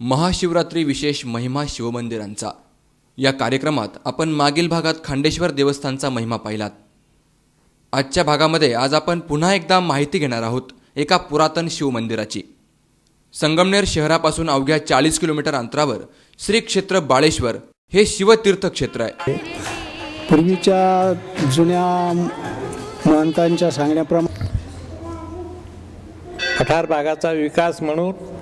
महाशिवरात्री विशेष महिमा शिवमंदिरांचा. या कार्यक्रमात आपण मागील भागात खांडेश्वर देवस्थानचा महिमा पाहिलात. आजच्या भागामध्ये आज आपण पुन्हा एकदा माहिती घेणार आहोत एका पुरातन शिवमंदिराची. संगमनेर शहरापासून अवघ्या चाळीस किलोमीटर अंतरावर श्री क्षेत्र बाळेश्वर हे शिवतीर्थ क्षेत्र आहे. पूर्वीच्या जुन्या महंतांच्या सांगण्याप्रमाणे पठार भागाचा विकास म्हणून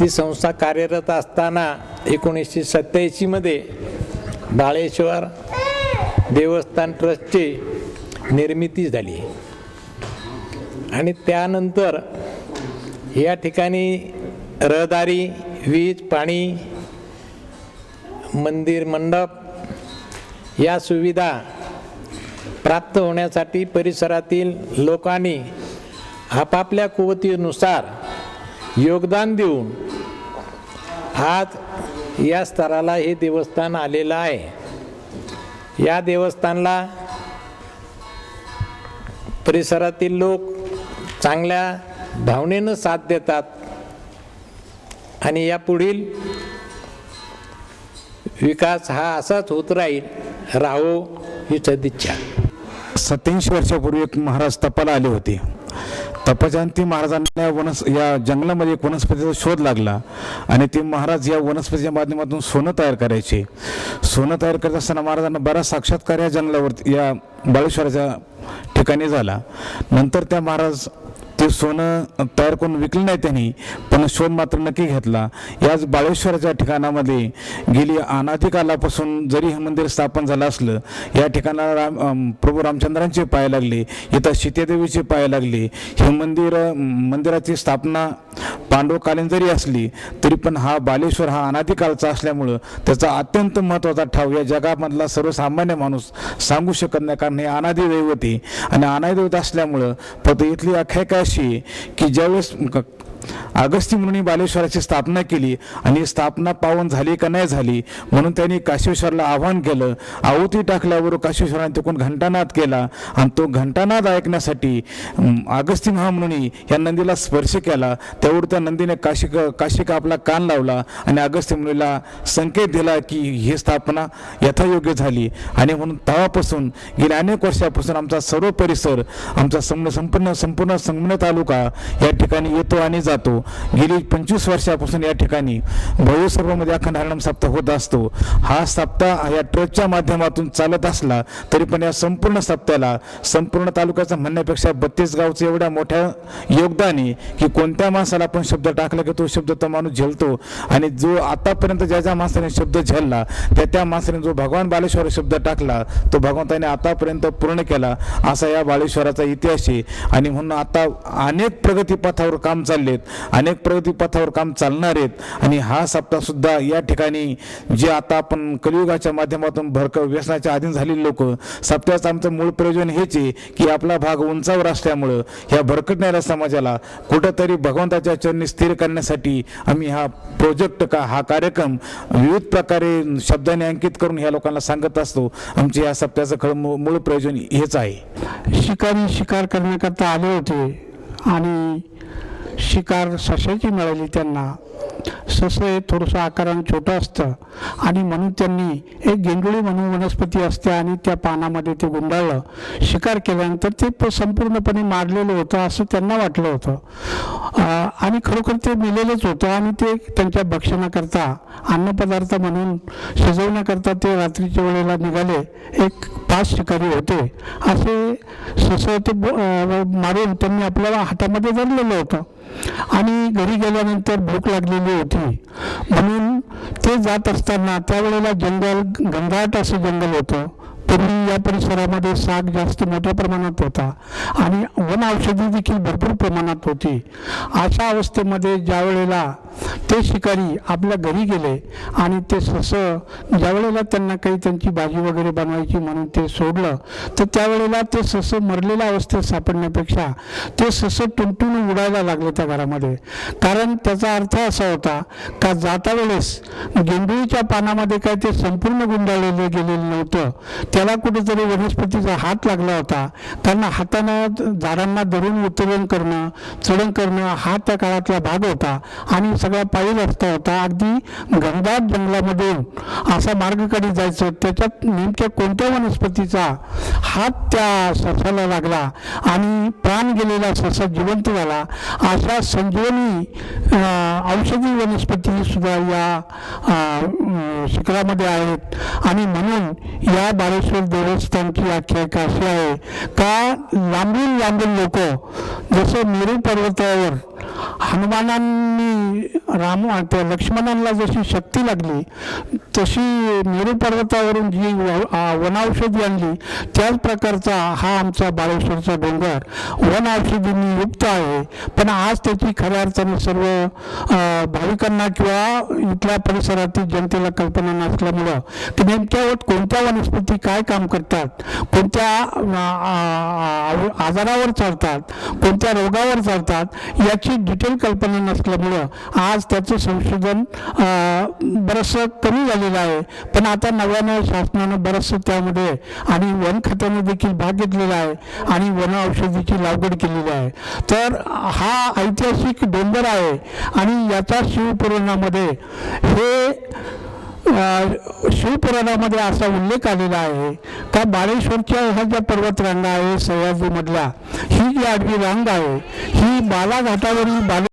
ती संस्था कार्यरत असताना एकोणीसशे सत्याऐंशीमध्ये बाळेश्वर देवस्थान ट्रस्टची निर्मिती झाली. आणि त्यानंतर या ठिकाणी रहदारी वीज पाणी मंदिर मंडप या सुविधा प्राप्त होण्यासाठी परिसरातील लोकांनी आपापल्या कुवतीनुसार योगदान देऊन आज या स्तराला हे देवस्थान आलेलं आहे. या देवस्थानला परिसरातील लोक चांगल्या भावनेनं साथ देतात आणि या पुढील विकास हा असाच होत राहील राहो ही सदिच्छा सत्याऐंशी वर्षापूर्वी एक महाराज तपाला आले होते. तपाच्यानंतर महाराजांना या वनस या जंगलामध्ये एक वनस्पतीचा शोध लागला. आणि ते महाराज या वनस्पतीच्या माध्यमातून सोनं तयार करायचे. सोनं तयार करत असताना महाराजांना बराच साक्षात्कार या जंगलावरती या बाळेश्वराच्या ठिकाणी झाला. नंतर त्या महाराज ते सोनं तयार करून विकलं नाही त्यांनी पण शोध मात्र नक्की घेतला. याच बाळेश्वराच्या ठिकाणामध्ये गेली अनाधिकालापासून जरी हे मंदिर स्थापन झालं असलं या ठिकाणाला राम प्रभू रामचंद्रांचे पाय लागले इथं सीतेदेवीचे पाय लागले. हे मंदिर मंदिराची स्थापना पांडवकालीन जरी असली तरी पण हा बालेश्वर हा अनाधिकालचा असल्यामुळं त्याचा अत्यंत महत्त्वाचा ठाव या जगामधला सर्वसामान्य माणूस सांगू शकत नाही कारण हे अनादी आहे. आणि अनादी असल्यामुळं फक्त इथली आख्यायिका काय आहे की ज्यावेळेस क- अगस्ती मुनी बालेश्वराची स्थापना केली आणि स्थापना पावन झाली का नाही झाली म्हणून त्यांनी काशेश्वरला आव्हान केलं. आहुती टाकल्यावर काशेश्वरांनी तिकून घंटानाद केला आणि तो घंटानाद ऐकण्यासाठी अगस्ती महामुनी या नंदीला स्पर्श केला. त्यावर त्या नंदीने काशी काशिका आपला कान लावला आणि अगस्त्य मुनीला संकेत दिला की ही स्थापना यथायोग्य झाली. आणि म्हणून तेव्हापासून गेल्या अनेक वर्षापासून आमचा सर्व परिसर आमचा सम संपूर्ण संपूर्ण संगमनेर तालुका या ठिकाणी येतो आणि जातो. गेली पंचवीस वर्षापासून या ठिकाणी भव्यसर्वमध्ये अखंड हरणम सप्ताह होत असतो. हा सप्ताह या ट्रस्टच्या माध्यमातून चालत असला तरी पण या संपूर्ण सप्त्याला संपूर्ण तालुक्याचा म्हणण्यापेक्षा बत्तीस गावचं एवढ्या मोठ्या योगदान आहे की कोणत्या माणसाला आपण शब्द टाकला की तो शब्द तो माणूस झेलतो? आणि जो आतापर्यंत ज्या ज्या माणसाने शब्द झेलला त्या त्या माणसाने जो भगवान बालेश्वर शब्द टाकला तो भगवंताने आतापर्यंत पूर्ण केला असा या बालेश्वराचा इतिहास आहे. आणि म्हणून आता अनेक प्रगतीपथावर काम चाललेत. अनेक प्रगतीपथावर काम चालणार आहेत. आणि हा सप्ताह सुद्धा या ठिकाणी जे आता आपण कलियुगाच्या माध्यमातून भरक व्यसनाच्या अधीन झालेले लोक सप्ताहाचं आमचं मूळ प्रयोजन हेच आहे की आपला भाग उंचावर असल्यामुळं ह्या भरकटणाऱ्या समाजाला कुठंतरी भगवंताच्या चरणी स्थिर करण्यासाठी आम्ही हा प्रोजेक्ट का हा कार्यक्रम विविध प्रकारे शब्दाने अंकित करून ह्या लोकांना सांगत असतो. आमचे या सप्त्याचं खरं मूळ प्रयोजन हेच आहे. शिकारी शिकार करण्याकरता आले होते आणि शिकार सश्याची मिळाली त्यांना. ससं हे थोडंसं आकारानं छोटं असतं आणि म्हणून त्यांनी एक गेंडुळी म्हणून वनस्पती असते आणि त्या पानामध्ये ते गुंडाळलं. शिकार केल्यानंतर ते प- संपूर्णपणे मारलेलं होतं असं त्यांना वाटलं होतं. आणि खरोखर ते मिलेलंच होतं आणि ते त्यांच्या भक्षणाकरता अन्नपदार्थ म्हणून शिजवण्याकरता ते रात्रीच्या वेळेला निघाले. एक पाच शिकारी होते. असे ससं ते मारून त्यांनी आपल्याला हातामध्ये धरलेलं होतं. आणि घरी गेल्यानंतर भूक लागलेली होती. म्हणून ते जात असताना त्यावेळेला जंगल घनदाट असं जंगल होतं. पूर्वी या परिसरामध्ये साग जास्त मोठ्या प्रमाणात होता. आणि वन औषधी देखील भरपूर प्रमाणात होती. अशा अवस्थेमध्ये ज्या वेळेला ते शिकारी आपल्या घरी गेले आणि ते ससं ज्यावेळेला त्यांना काही त्यांची भाजी वगैरे बनवायची म्हणून ते सोडलं तर त्यावेळेला ते ससं मरलेल्या अवस्थेत सापडण्यापेक्षा ते ससं टुनटुन उडायला लागले त्या घरामध्ये. कारण त्याचा अर्थ असा होता का जाता वेळेस गेंडुळीच्या पानामध्ये काय ते संपूर्ण गुंडाळलेलं गेलेलं नव्हतं. त्याला कुठेतरी वनस्पतीचा हात लागला होता. त्यांना हातानं झाडांना धरून उत्तोलन करणं चढण करणं हा त्या काळातला भाग होता. आणि सगळा पायी रस्ता होता. अगदी घनदाट जंगलामधून असा मार्गकडे जायचं. त्याच्यात नेमक्या कोणत्या वनस्पतीचा हात त्या ससाला लागला आणि प्राण गेलेला ससा जिवंत झाला? अशा संजीवनी औषधी वनस्पती सुद्धा या शिखरामध्ये आहेत. आणि म्हणून या बाळेश्वर देवस्थानची आख्यायिका अशी आहे? का लांबून लांबून लोक जसं मेरू पर्वतावर हनुमानांनी राम त्या लक्ष्मणांना जशी शक्ती लागली तशी मेरू पर्वतावरून जी व- वनौषधी आणली त्याच प्रकारचा हा आमचा बाळेश्वरचा डोंगर वन औषधींनी युक्त आहे. पण आज त्याची खऱ्या अर्थाने सर्व भाविकांना किंवा इथल्या परिसरातील जनतेला कल्पना नसल्यामुळं की नेमक्या कोणत्या वनस्पती काय काय काम करतात? कोणत्या आजारावर चालतात? कोणत्या रोगावर चालतात? याची डिटेल कल्पना नसल्यामुळं आज त्याचं संशोधन बरंचसं कमी झालेलं आहे. पण आता नव्यानं शासनानं बरंचसं त्यामध्ये आणि वन खात्याने देखील भाग घेतलेला आहे आणि वन औषधीची लागवड केलेली आहे. तर हा ऐतिहासिक डोंगर आहे आणि याचा शिवपुराणामध्ये हे शिवपुराणामध्ये असा उल्लेख आलेला आहे का बाळेश्वरच्या ह्या ज्या पर्वतरांगा आहे सह्याद्रीमधल्या. ही जी आडवी रांग आहे ही बालाघाटावरील बाले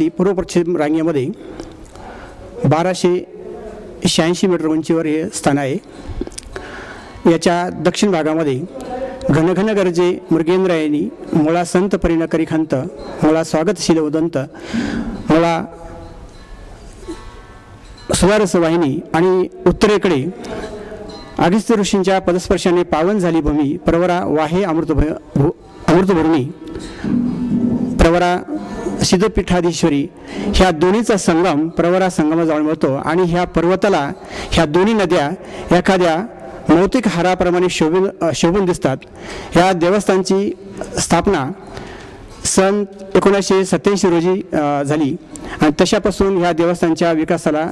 ती पूर्व पश्चिम रांगेमध्ये बाराशे शहाऐंशी मीटर उंचीवर हे स्थान आहे. याच्या दक्षिण भागामध्ये घनघन गरजे मृगेंद्रायनी मुळा संत परिणकरी करिखंत मुळा स्वागतशील उदंत मुळा सुवारस वाहिनी आणि उत्तरेकडे अगस्त्य ऋषींच्या पदस्पर्शाने पावन झाली भूमी परवरा वाहे अमृत अमृतभूमी प्रवरा सिद्धपीठाधीश्वरी ह्या दोन्हीचा संगम प्रवरा संगमाजवळ मिळतो आणि ह्या पर्वताला ह्या दोन्ही नद्या एखाद्या मौतिक हाराप्रमाणे शोभून शोभून दिसतात. ह्या देवस्थानची स्थापना सन एकोणीसशे सत्याऐंशी रोजी झाली. आणि तशापासून ह्या देवस्थानच्या विकासाला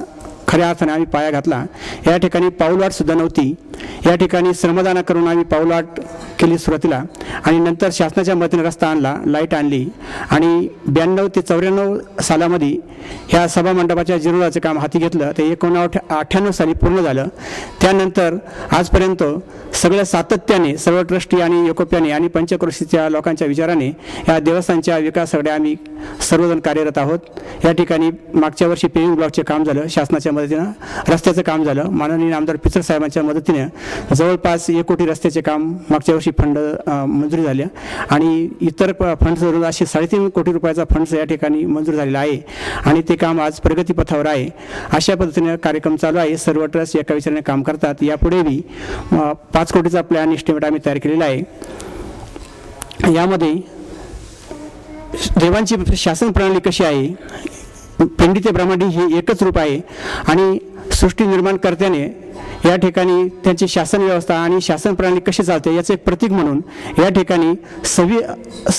खऱ्या अर्थाने आम्ही पाया घातला. या ठिकाणी पाऊलवाटसुद्धा नव्हती. या ठिकाणी श्रमदाना करून आम्ही पाऊलवाट केली सुरुवातीला आणि नंतर शासनाच्या मदतीने रस्ता आणला लाइट आणली आणि ब्याण्णव ते चौऱ्याण्णव सालामध्ये ह्या सभामंडपाच्या जीर्णोद्धाराचं काम हाती घेतलं. ते एकोणावठ अठ्ठ्याण्णव साली पूर्ण झालं. त्यानंतर आजपर्यंत सगळ्या सातत्याने सर्व ट्रस्टी आणि एकोप्याने आणि पंचक्रोशीच्या लोकांच्या विचाराने या देवस्थानच्या विकासाकडे आम्ही सर्वजण कार्यरत आहोत. या ठिकाणी मागच्या वर्षी पेविंग ब्लॉकचे काम झालं शासनाच्या मदतीनं रस्त्याचं काम झालं. माननीय आमदार पिचर साहेबांच्या मदतीने जवळपास एक कोटी रस्त्याचे काम मागच्या वर्षी फंड मंजूर झाल्या. आणि इतर प- फंड्स धरून असे साडेतीन कोटी रुपयाचा फंड्स या ठिकाणी मंजूर झालेला आहे. आणि ते काम आज प्रगतीपथावर आहे. अशा पद्धतीने कार्यक्रम चालू आहे. सर्व ट्रस्ट एका विचाराने काम करतात. यापुढे बी पाच कोटीचा प्लॅन एस्टिमेट आम्ही तयार केलेला आहे. यामध्ये देवांची शासन प्रणाली कशी आहे? पिंडी ते ब्रह्मांडी हे एकच रूप आहे. आणि सृष्टी निर्माण करत्याने या ठिकाणी त्यांची शासन व्यवस्था आणि शासन प्रणाली कशी चालते याचं एक प्रतीक म्हणून या ठिकाणी सवी